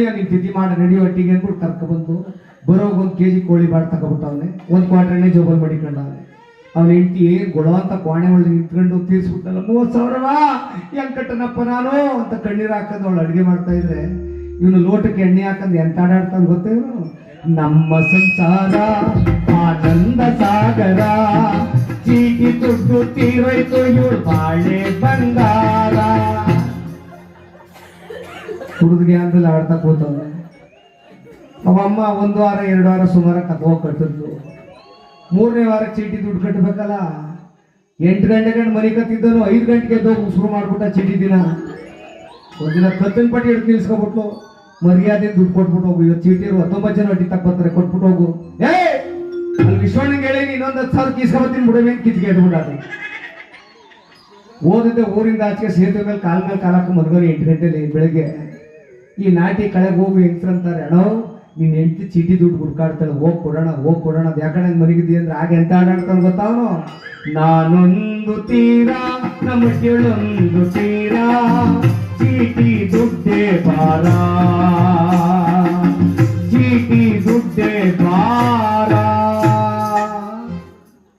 ನಡಿಯೋ ನೀನು ತಿದ್ದಿ ಮಾಡಿ ನಡೆಯೋ ಒಟ್ಟಿಗೆ ಅಂದ್ಬಿಟ್ಟು ಕರ್ಕೊಬಂದು ಬಂದು ಒಂದು ಕೆ ಕೆಜಿ ಕೋಳಿ ಬಾಡ್ ತಗೊಬಿಟ್ಟವನೆ ಒಂದು ಕ್ವಾರ್ಟರ್ ಎಣ್ಣೆ ಜೋಬಲ್ ಮಡಿಕೊಂಡವನೆ. ಅವ್ನ ಹೆಂಡತಿ ಗೊಳವಂತ ಕೋಣೆ ಒಳಗೆ ನಿಂತ್ಕೊಂಡು ತೀರ್ಸ್ಬಿಟ್ಟಲ್ಲ ಮೂವತ್ತು ಸಾವಿರವಾ? ಹೆಂಗ್ ಕಟ್ಟನಪ್ಪ ನಾನು? ಅಂತ ಕಣ್ಣೀರು ಹಾಕೊಂಡು ಅವಳು ಅಡ್ಗೆ ಮಾಡ್ತಾ ಇದ್ರೆ, ಇವನು ಲೋಟಕ್ಕೆ ಎಣ್ಣೆ ಹಾಕಂದು ಎಂತ ಆಡಾಡ್ತಾನೆ ಗೊತ್ತೇನು ನಮ್ಮ ಸಂಸಾರ, ಆನಂದ ಸಾಗರ, ಚೀಟಿ ತುಟ್ಟು ತೀರೋಯ್ತು ಇವಳು ಬಾಳೆ ಬಂಗಾರ. ಹುಡುಗಿಗೆ ಅಂತಲ್ಲಿ ಆಡ್ತಾ ಕೂತವ್ನೆ. ಅವಮ್ಮ ಒಂದು ವಾರ, ಎರಡು ವಾರ ಸುಮಾರ ಹೋಗಿ ಕಟ್ಟಿದ್ಲು. ಮೂರನೇ ವಾರ ಚೀಟಿ ದುಡ್ಡು ಕಟ್ಟಬೇಕಲ್ಲ ಎಂಟು ಗಂಟೆ ಗಂಟೆ ಮನೆ ಕತ್ತಿದ್ದನು ಐದು ಗಂಟೆಗೆ ಎದ್ದು ಹೋಗಿ ಶುರು ಮಾಡ್ಬಿಟ್ಟ ಚೀಟಿ ದಿನ. ಒಂದಿನ ಕತ್ತಿನ ಪಟ್ಟಿ ಹಿಡಿದು ನಿಲ್ಸ್ಕೊಬಿಟ್ಲು. ಮರ್ಯಾದೆ ದುಡ್ಡು ಕೊಟ್ಬಿಟ್ಟು ಹೋಗು. ಇವತ್ತು ಚೀಟಿ ಹತ್ತೊಂಬತ್ತು ಜನ ಅಡ್ಡಿ ತಕ್ಕೋತಾರೆ ಕೊಟ್ಬಿಟ್ಟು ಹೋಗು. ಏ! ಅಲ್ಲಿ ವಿಶ್ವಣ್ಣಂಗೆ ಹೇಳಿ ಇನ್ನೊಂದು ಹತ್ತು ಸಾವಿರ ಕೀಸ್ಕೊಬತ್ತೀನಿ ಬಿಡಬೇಕು ಕಿತ್ಗೆ ಎದ್ಬಿಟ್ಟು ಓದಿದ್ದೆ ಊರಿಂದ ಆಚೆಗೆ, ಸೇತುವೆ ಮೇಲೆ ಕಾಲ್ ಮೇಲೆ ಕಾಲಾಕ ಮಲ್ಗೋರಿ ಎಂಟು ಗಂಟೆಲಿ ಬೆಳಗ್ಗೆ. ಈ ನಾಟಿ ಕಳೆಗೆ ಹೋಗು ಹೆಂಗ್ಸ್ರಂತಾರೆ ಅಣ್ಣ, ನೀನ್ ಹೆಂಡತಿ ಚೀಟಿ ದುಡ್ಡು ಹುಡ್ಕಾಡ್ತಾಳೆ, ಹೋಗ್ ಕೊಡೋಣ ಹೋಗ್ ಕೊಡೋಣ, ಅದು ಯಾಕಡೆ ಮನೆಗಿದ್ದಿ ಅಂದ್ರೆ ಆಗ ಎಂತ ಆಡಾಡ್ತಾನೆ ಗೊತ್ತಾವನು ನಾನೊಂದು ತೀರಾ ನಮ್ಮ ಕೇಳೊಂದು ತೀರಾ, ಚೀಟಿ ದುಡ್ಡೇ ಬಾರ